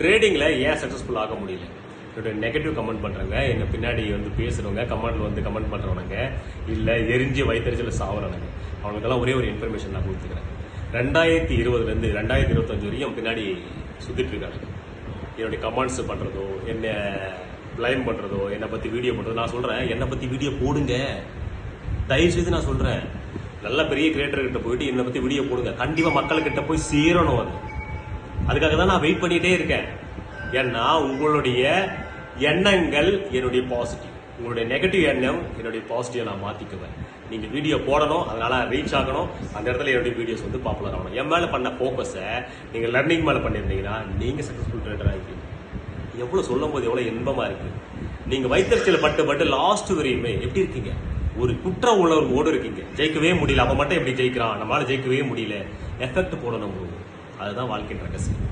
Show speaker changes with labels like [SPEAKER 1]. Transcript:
[SPEAKER 1] ட்ரேடிங்கில் ஏன் சக்ஸஸ்ஃபுல் ஆக முடியல? என்னுடைய நெகட்டிவ் கமெண்ட் பண்ணுறவங்க என்னை பின்னாடி வந்து பேசுகிறவங்க கமெண்ட்டில் வந்து கமெண்ட் பண்ணுறவனுங்க இல்லை எரிஞ்சு வயிற்றுச்சல சாவறவனுங்க அவனுக்கெல்லாம் ஒரே ஒரு இன்ஃபர்மேஷன் நான் கொடுத்துக்கிறேன். ரெண்டாயிரத்தி இருபதுலேருந்து ரெண்டாயிரத்தி இருபத்தஞ்சு வரையும் பின்னாடி சுற்றிட்டு இருக்காங்க. என்னுடைய கமெண்ட்ஸ் பண்ணுறதோ என்ன பிளைம் பண்ணுறதோ என்னை பற்றி வீடியோ பண்ணுறதோ நான் சொல்கிறேன் என்னை பற்றி வீடியோ போடுங்க. தயவு செய்து நான் சொல்கிறேன் நல்ல பெரிய கிரியேட்டர்கிட்ட போயிட்டு என்னை பற்றி வீடியோ போடுங்க. கண்டிப்பாக மக்கள்கிட்ட போய் சேரணும் அது. அதுக்காக தான் நான் வெயிட் பண்ணிட்டே இருக்கேன். ஏன்னா உங்களுடைய எண்ணங்கள் என்னுடைய பாசிட்டிவ் உங்களுடைய நெகட்டிவ் எண்ணம் என்னுடைய பாசிட்டிவ் நான் மாற்றிக்குவேன் நீங்கள் வீடியோ போடணும் அதனால் ரீச் ஆகணும். அந்த இடத்துல என்னுடைய வீடியோஸ் வந்து பாப்புலர் ஆகணும். என் மேலே பண்ண ஃபோக்கஸை நீங்கள் லர்னிங் மேலே பண்ணியிருந்தீங்கன்னா நீங்கள் சக்ஸஸ்ஃபுல் ட்ரேடர் ஆகிப்பீங்க எவ்வளோ சொல்லும் போது எவ்வளோ இன்பமாக இருக்குது நீங்கள் வைத்தறிச்சல பட்டு பட்டு லாஸ்ட் வரையுமே எப்படி இருக்கீங்க? ஒரு குற்ற உணர்வோடு இருக்கீங்க. ஜெயிக்கவே முடியல. அவன் மட்டும் எப்படி ஜெயிக்கிறான்? நம்மளால் ஜெயிக்கவே முடியல. எஃபெக்ட் போடணும் உங்களுக்கு. அதுதான் வாழ்க்கையின் ரகசியம்